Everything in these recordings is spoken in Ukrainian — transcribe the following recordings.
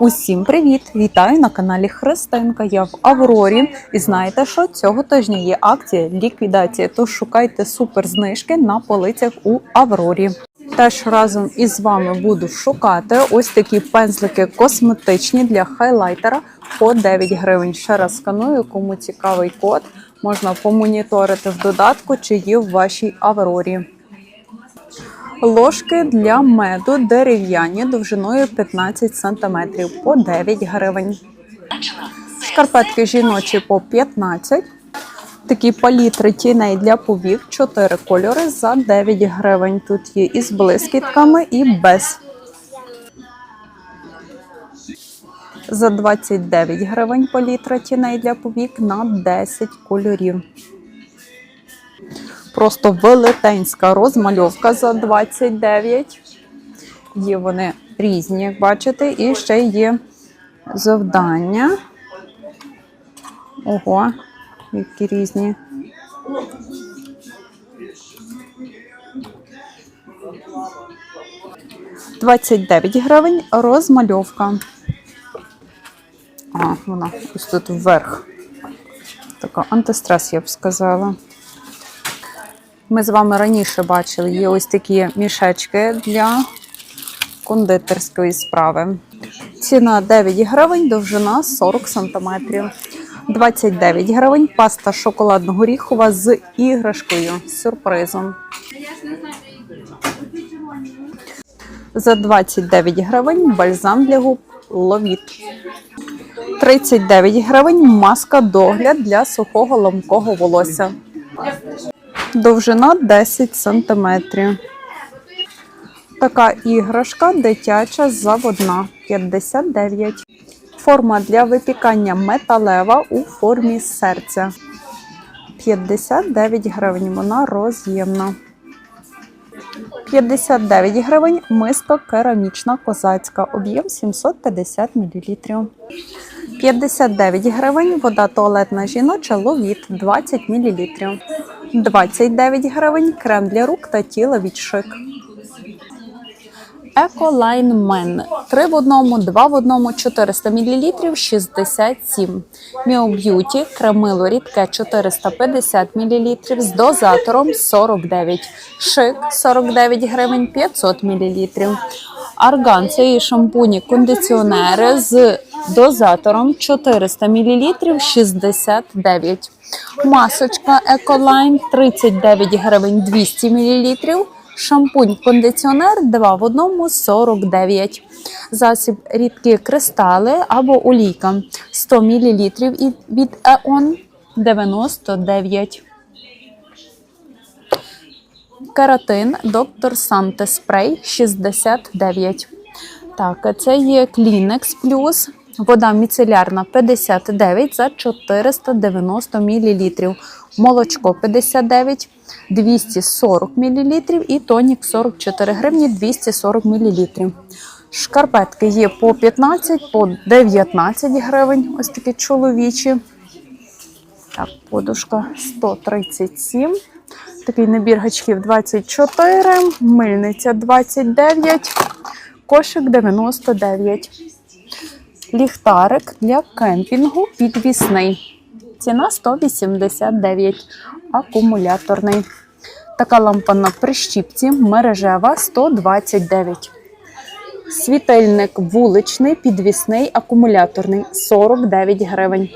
Усім привіт! Вітаю на каналі Христинка. Я в Аврорі. І знаєте, що цього тижня є акція ліквідація. Тож шукайте суперзнижки на полицях у Аврорі. Теж разом із вами буду шукати ось такі пензлики косметичні для хайлайтера по 9 гривень. Ще раз сканую, кому цікавий код. Можна помоніторити в додатку, чи є в вашій Аврорі. Ложки для меду дерев'яні довжиною 15 см по 9 гривень. Шкарпетки жіночі по 15. Такі палітри тіней для повік 4 кольори за 9 гривень. Тут є і з блискітками, і без. За 29 гривень палітра тіней для повік на 10 кольорів. Просто велетенська розмальовка за 29. Є вони різні, як бачите, і ще є завдання. Ого, які різні. Двадцять дев'ять гривень розмальовка. А, вона ось тут вверх. Така антистрес, я б сказала. Ми з вами раніше бачили, є ось такі мішечки для кондитерської справи. Ціна 9 гривень, довжина 40 см. 29 гривень паста шоколадно-горіхова з іграшкою сюрпризом. За 29 гривень бальзам для губ ловіт. 39 гривень маска догляд для сухого ламкого волосся. Довжина 10 см. Така іграшка дитяча заводна 59. Форма для випікання металева у формі серця. 59 гривень. Вона роз'ємна. 59 гривень миска керамічна козацька. Об'єм 750 мл. 59 гривень вода туалетна жіноча ловіт 20 мл. 29 гривень крем для рук та тіла від шик. Ecoline Men 3 в одному, 2 в одному, 400 мл 67. Mio Beauty кремило рідке 450 мл з дозатором 49. Шик 49 гривень 500 мл. Арган це і шампуні кондиціонери з дозатором 400 мл 69. Масочка Ecoline 39 гривень 200 мл. Шампунь кондиціонер 2 в одному 49. Засіб рідкі кристали або олійка 100 мл від Еон 99. Каратин доктор Санте спрей 69. Так, це є Kleenex Plus. Вода міцелярна 59 за 490 мл. Молочко 59, 240 мл і тонік 44 гривні 240 мл. Шкарпетки є по 15, по 19 гривень. Ось такі чоловічі. Так, подушка 137. Такий набір гачків 24, мильниця 29, кошик 99. Ліхтарик для кемпінгу підвісний. Ціна 189, акумуляторний. Така лампа на прищіпці мережева 129. Світильник вуличний, підвісний, акумуляторний 49 гривень.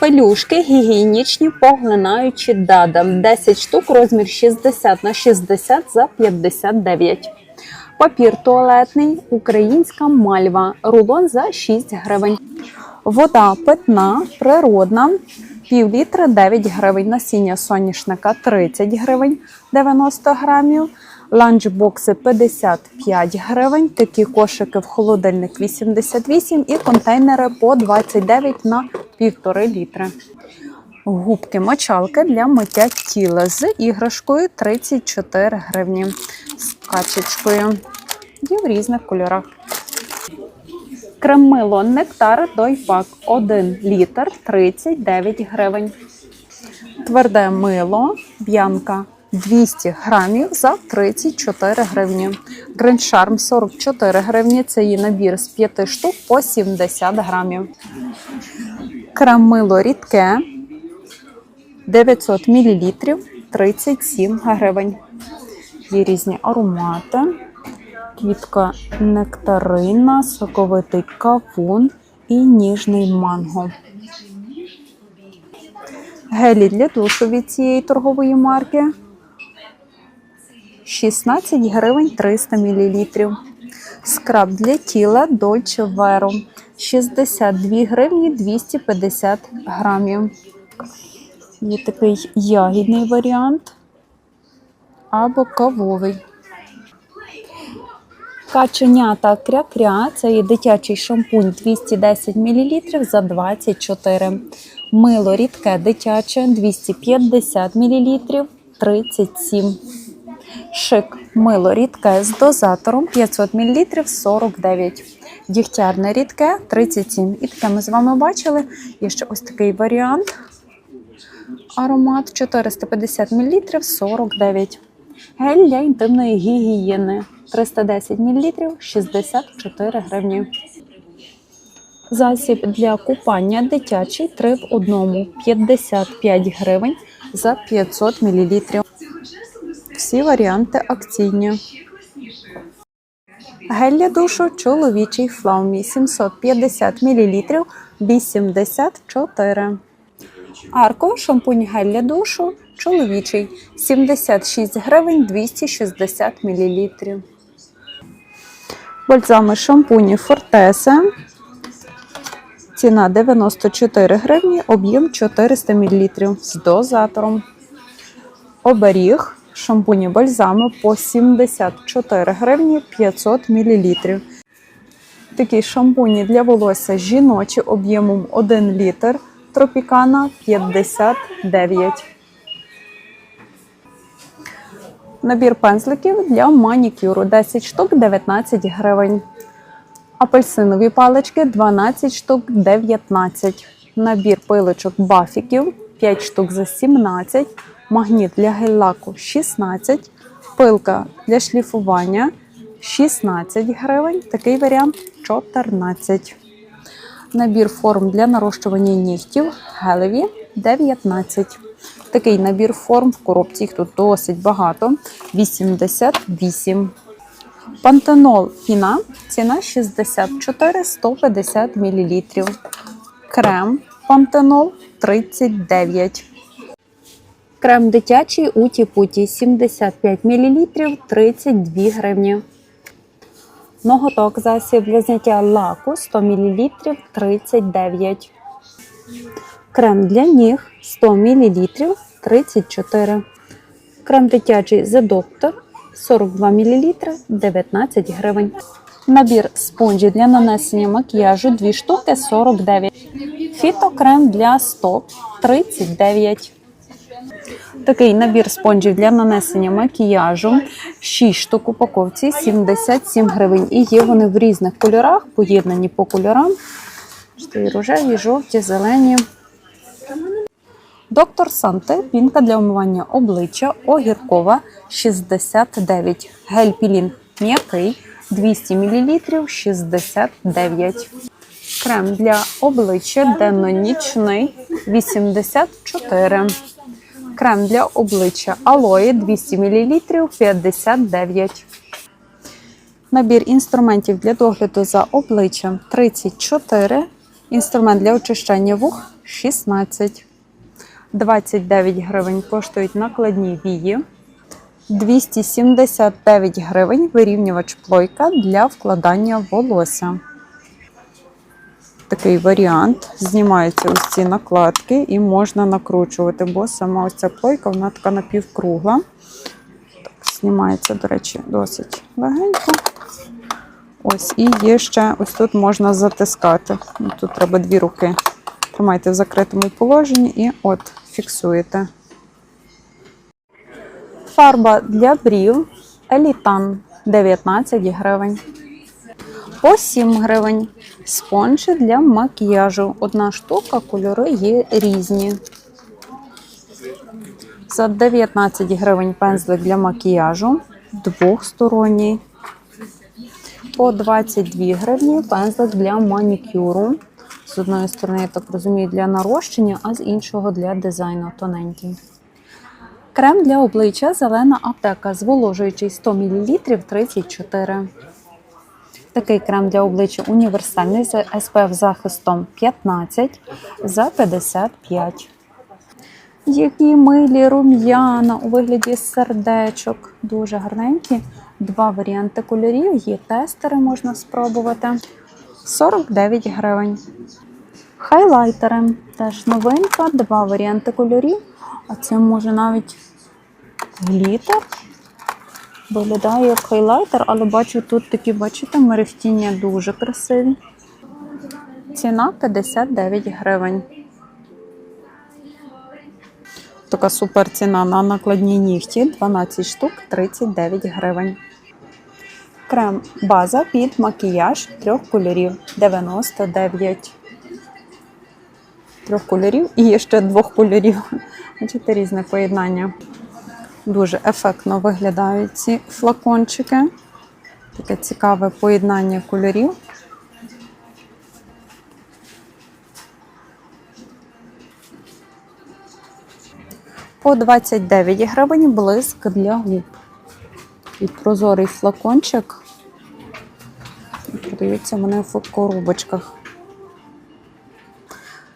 Пелюшки гігієнічні, поглинаючі дадам. 10 штук, розмір 60 на 60 за 59. Папір туалетний, українська мальва, рулон за 6 гривень. Вода питна, природна, пів літра 9 гривень. Насіння соняшника 30 гривень 90 грамів. Ланчбокси 55 гривень, такі кошики в холодильник 88 і контейнери по 29 на 1,5 літри. Губки мочалки для миття тіла з іграшкою 34 гривні. З качечкою. І в різних кольорах. Кремило нектар дойпак 1 літр 39 гривень. Тверде мило, б'янка 200 грамів за 34 гривні. Charm 44 гривні. Це є набір з 5 штук по 70 грамів. Крем мило рідке 900 мл 37 гривень. Є різні аромати. Квітка нектарина, соковитий кавун і ніжний манго. Гелі для душу від цієї торгової марки 16 гривень 300 мл. Скраб для тіла Dolce Vero 62 гривні 250 грамів. Є такий ягідний варіант або кавовий. Каченята кря-кря це є дитячий шампунь 210 мл за 24. Мило рідке дитяче 250 мл 37. Шик мило рідке з дозатором 500 мл 49. Дігтярне рідке 37. І таке ми з вами бачили. Є ще ось такий варіант. Аромат 450 мл 49. Гель для інтимної гігієни 310 мл 64 гривні. Засіб для купання дитячий 3 в 1 55 гривень за 500 мл. Всі варіанти акційні. Гель для душу чоловічий флаумі 750 мл 84. Арко шампунь гель для душу чоловічий 76 гривень 260 мл. Бальзами шампуні Фортеса. Ціна 94 гривні, об'єм 400 мл з дозатором. Оберіг шампуні бальзами по 74 гривні 500 мл. Такі шампуні для волосся жіночі об'ємом 1 літр. Тропікана 59. Набір пензликів для манікюру 10 штук 19 гривень. Апельсинові палички 12 штук 19. Набір пилочок бафіків 5 штук за 17. Магніт для гель-лаку 16. Пилка для шліфування 16 гривень. Такий варіант 14. Набір форм для нарощування нігтів гелеві 19. Такий набір форм в коробці їх тут досить багато. 88. Пантенол піна. Ціна 64 150 мл. Крем пантенол 39. Крем дитячий уті-путі 75 мл 32 гривні. Ноготок засіб для зняття лаку 100 мл 39. Крем для ніг 100 мл 34. Крем дитячий The Doctor 42 мл 19 гривень. Набір спонжі для нанесення макіяжу 2 штуки 49. Фітокрем для стоп 39. Такий набір спонжів для нанесення макіяжу. 6 штук упаковці 77 гривень. І є вони в різних кольорах, поєднані по кольорам. Рожеві, жовті, зелені. Доктор Санте, пінка для умивання обличчя, огіркова 69. Гель пілінг м'який 200 мл 69. Крем для обличчя денно-нічний 84. Крем для обличчя алої 200 мл 59. Набір інструментів для догляду за обличчям 34. Інструмент для очищення вух 16. 29 гривень коштують накладні вії. 279 гривень вирівнювач плойка для вкладання волосся. Такий варіант. Знімаються ось ці накладки і можна накручувати, бо сама ось ця плойка вона така напівкругла. Так, знімається, до речі, досить легенько. Ось, і є ще ось тут можна затискати. Тут треба дві руки. Тримайте в закритому положенні і от фіксуєте. Фарба для брів Елітан 19 гривень. По 7 гривень. Спонжі для макіяжу. Одна штука, кольори є різні. За 19 гривень пензлик для макіяжу двохсторонній. По 22 гривні пензлик для манікюру. З одної сторони, я так розумію, для нарощення, а з іншого для дизайну тоненький. Крем для обличчя зелена аптека, зволожуючий 100 мл 34. Такий крем для обличчя універсальний з SPF захистом 15 за 55. Які милі рум'яна у вигляді сердечок. Дуже гарненькі. Два варіанти кольорів. Є тестери, можна спробувати. 49 гривень. Хайлайтери. Теж новинка, два варіанти кольорів. А це може навіть глітер. Виглядає як хайлайтер, але бачу тут такі, бачите, мерехтіння дуже красиві. Ціна 59 гривень. Така супер ціна на накладні нігті 12 штук 39 гривень. Крем база під макіяж трьох кольорів 99. Трьох кольорів і є ще двох кольорів. Бачите, різне поєднання. Дуже ефектно виглядають ці флакончики. Таке цікаве поєднання кольорів. По 29 гривень блиск для губ. І прозорий флакончик. Продаються вони в коробочках.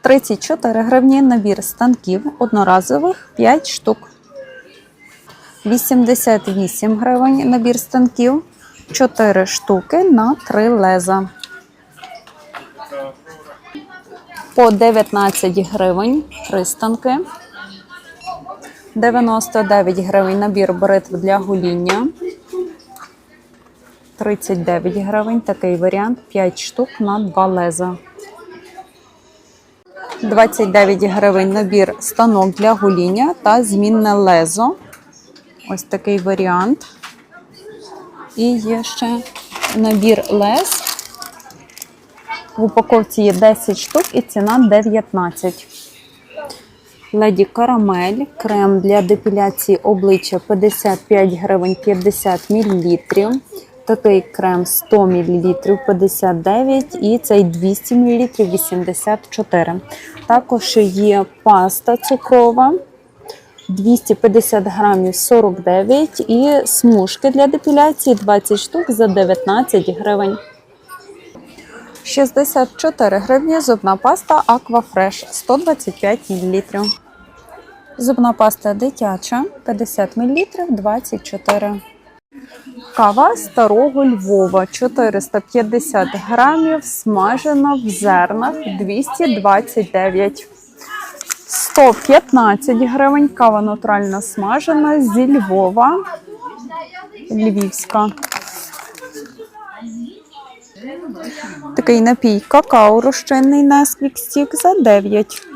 34 гривні набір станків одноразових 5 штук. 88 гривень набір станків, 4 штуки на 3 леза. По 19 гривень 3 станки. 99 гривень набір бритв для гоління. 39 гривень такий варіант 5 штук на 2 леза. 29 гривень набір станок для гоління та змінне лезо. Ось такий варіант. І є ще набір лез. В упаковці є 10 штук і ціна 19. Леді Карамель, крем для депіляції обличчя 55 гривень 50 мл. Такий крем 100 мл 59 і цей 200 мл 84. Також є паста цукрова 250 грамів 49 і смужки для депіляції 20 штук за 19 гривень. 64 гривні зубна паста Aquafresh 125 мл. Зубна паста дитяча 50 мл 24. Кава старого Львова 450 грамів, смажена в зернах 229. 115 гривень. Кава натурально смажена зі Львова. Львівська. Такий напій какао розчинний Nesquik Stick за 9.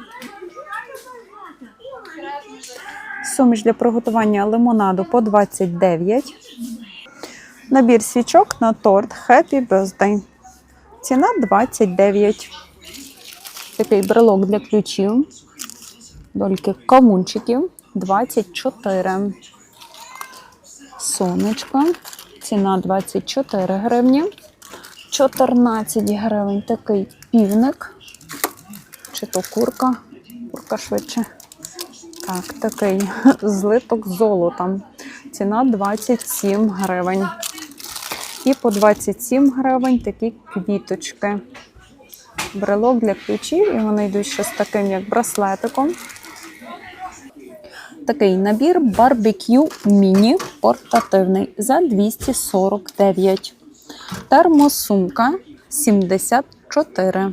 Суміш для приготування лимонаду по 29. Набір свічок на торт Happy Birthday. Ціна 29. Такий брелок для ключів. Дольки кавунчиків 24. Сонечко. Ціна 24 гривні. 14 гривень такий півник. Чи то курка? Курка швидше. Так, такий злиток з золотом. Ціна 27 гривень. І по 27 гривень такі квіточки. Брелок для ключів, і вони йдуть ще з таким, як браслетиком. Такий набір барбекю міні портативний за 249. Термосумка 74.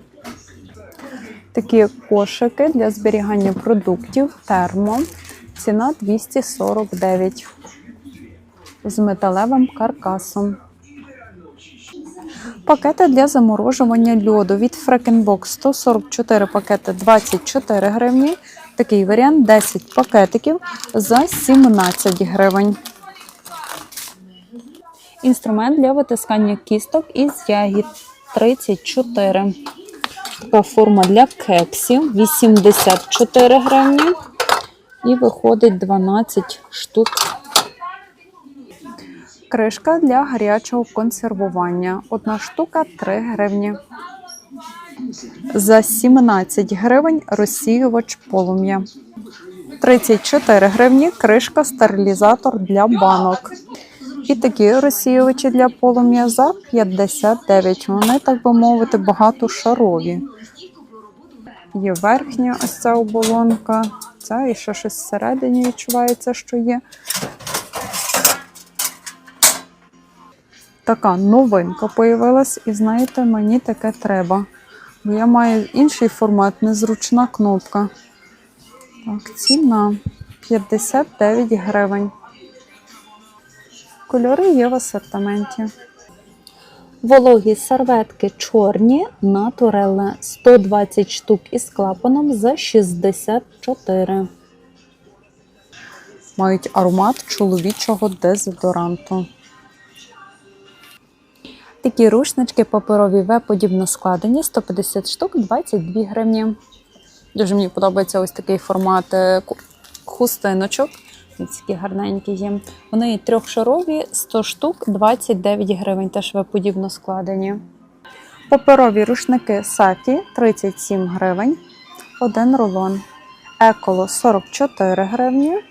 Такі кошики для зберігання продуктів термо. Ціна 249 з металевим каркасом. Пакети для заморожування льоду від Фрекенбокс 144 пакети 24 гривні. Такий варіант 10 пакетиків за 17 гривень. Інструмент для витискання кісток із ягід 34. Така форма для кексів 84 гривні. І виходить 12 штук. Кришка для гарячого консервування. Одна штука 3 гривні. За 17 гривень розсіювач полум'я. 34 гривні кришка стерилізатор для банок. І такі розсіювачі для полум'я за 59. Вони, так би мовити, багатошарові. Є верхня ось ця оболонка, ця і ще щось всередині відчувається, що є. Така новинка появилась, і знаєте, мені таке треба. Бо я маю інший формат, незручна кнопка. Так, ціна 59 гривень. Кольори є в асортименті. Вологі серветки чорні, натуреле 120 штук із клапаном за 64. Мають аромат чоловічого дезодоранту. Такі рушнички паперові В подібно складені 150 штук 22 гривні. Дуже мені подобається ось такий формат е, хустиночок. Такі гарненькі є. Вони трьохшарові, 100 штук, 29 гривень, теж В подібно складені. Паперові рушники Сафі 37 гривень. Один рулон. Еколо 44 гривні.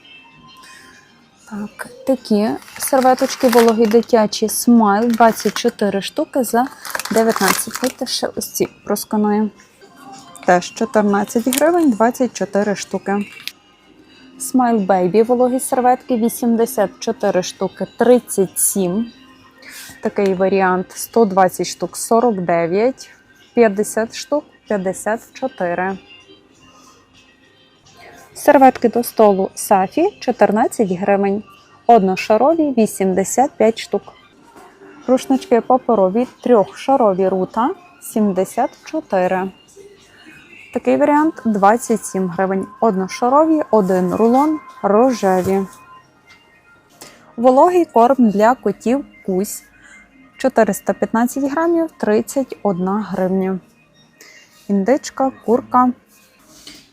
Так, такі серветочки вологі дитячі смайл 24 штуки за 19. Давайте ще ось ці проскануємо. Теж 14 гривень 24 штуки. Смайл Бейбі вологі серветки 84 штуки 37. Такий варіант 120 штук 49, 50 штук 54. Серветки до столу Сафі 14 гривень. Одношарові 85 штук. Рушнички паперові трьохшарові рута 74. Такий варіант 27 гривень. Одношарові, один рулон, рожеві. Вологий корм для котів кусь 415 грамів 31 гривня. Індичка, курка,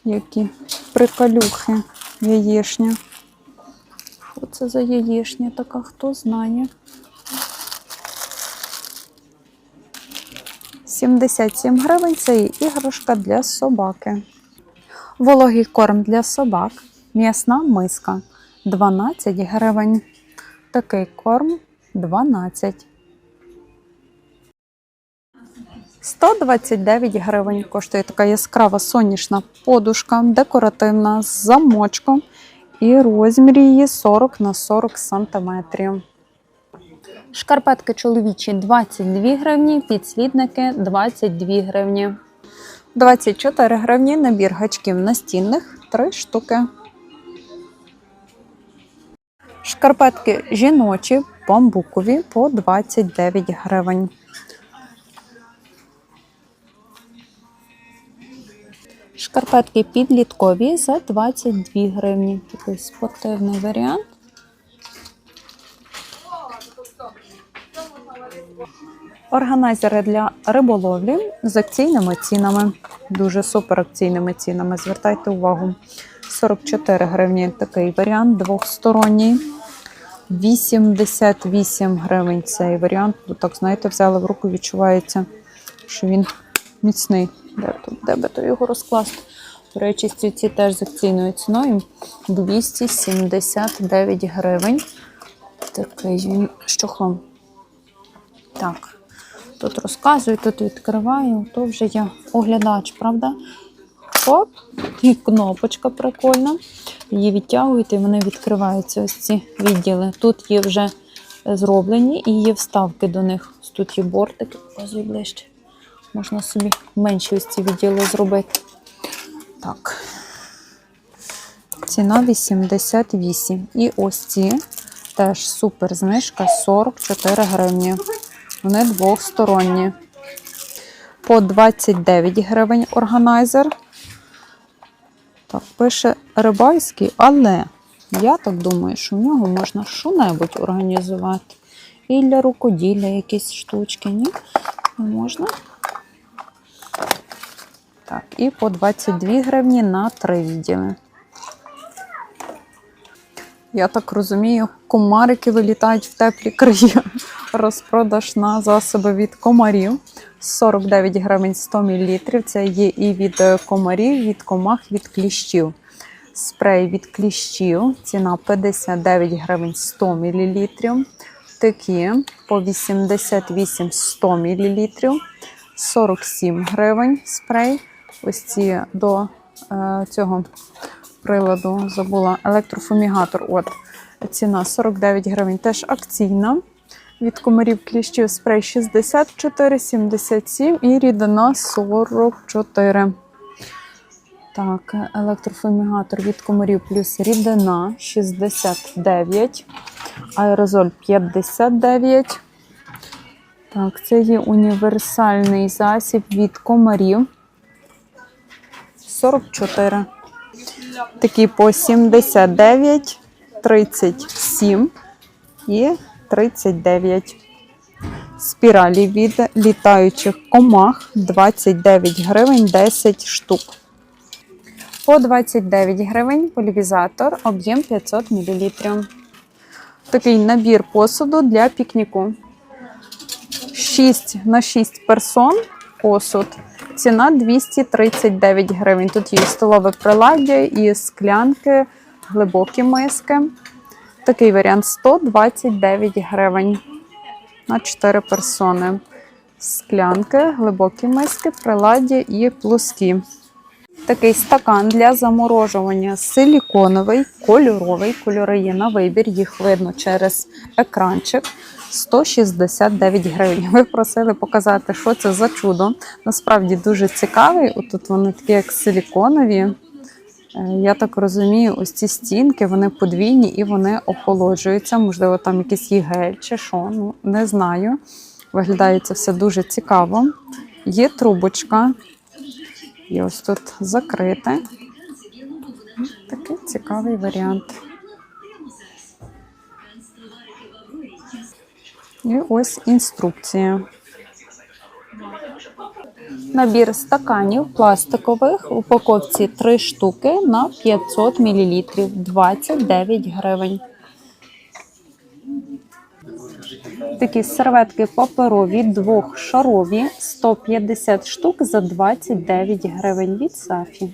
які приколюхи, яєшня. Що це за яєшня така, хто знає? 77 гривень це і іграшка для собаки. Вологий корм для собак. М'ясна миска 12 гривень. Такий корм 12. 129 гривень коштує така яскрава сонячна подушка, декоративна з замочком. І розмір її 40 на 40 сантиметрів. Шкарпетки чоловічі 22 гривні, підслідники 22 гривні. 24 гривні набір гачків настінних 3 штуки. Шкарпетки жіночі бамбукові по 29 гривень. Шкарпетки підліткові за 22 гривні. Такий спортивний варіант. Органайзери для риболовлі з акційними цінами. Дуже супер акційними цінами. Звертайте увагу. 44 гривні такий варіант двохсторонній. 88 гривень цей варіант. Так, знаєте, взяли в руку, відчувається, що він міцний. Де, де би то його розкласти? До речі, ці теж з акційною ціною 279 гривень. Такий він з чохлом. Так, тут розказую, тут відкриваю, то вже я оглядач, правда? Оп, і кнопочка прикольна. Її відтягуєте, і вони відкриваються ось ці відділи. Тут є вже зроблені і є вставки до них. Тут є бортики, показую ближче. Можна собі менші ось ці відділи зробити. Так. Ціна 88. І ось ці теж супер знижка 44 гривні. Вони двохсторонні. По 29 гривень органайзер. Так, пише рибальський, але я так думаю, що в нього можна що-небудь організувати. І для рукоділля якісь штучки, ні? Не можна. Так, і по 22 гривні на 3 відділи. Я так розумію, комарики вилітають в теплі краї. Розпродаж на засоби від комарів. 49 гривень 100 мл. Це є і від комарів, від комах, від кліщів. Спрей від кліщів. Ціна 59 гривень 100 мл. Такі по 88 100 мл. 47 гривень спрей. Ось ці до е, цього приладу забула електрофумігатор. От ціна 49 гривень, теж акційна. Від комарів кліщів спрей 64, 77 і рідина 44. Так, електрофумігатор від комарів плюс рідина 69, аерозоль 59. Так, це є універсальний засіб від комарів 44. Такі по 79, 37 і 39. Спіралі від літаючих комах 29 гривень 10 штук. По 29 гривень полівізатор, об'єм 500 мл. Такий набір посуду для пікніку. 6 на 6 персон посуд. Ціна 239 гривень. Тут є столове приладдя, і склянки, глибокі миски. Такий варіант 129 гривень на 4 персони. Склянки, глибокі миски, приладдя і плоскі. Такий стакан для заморожування силіконовий, кольоровий. Кольори є на вибір, їх видно через екранчик. 169 гривень. Ви просили показати, що це за чудо. Насправді дуже цікавий. Отут вони такі, як силіконові. Е, Я так розумію, ось ці стінки вони подвійні і вони охолоджуються. Можливо, там якийсь гель чи що. Ну не знаю. Виглядає це все дуже цікаво. Є трубочка. І ось тут закрите. Такий цікавий варіант. І ось інструкція. Набір стаканів пластикових в упаковці 3 штуки на 500 мл 29 гривень. Такі серветки паперові двохшарові 150 штук за 29 гривень від Сафі.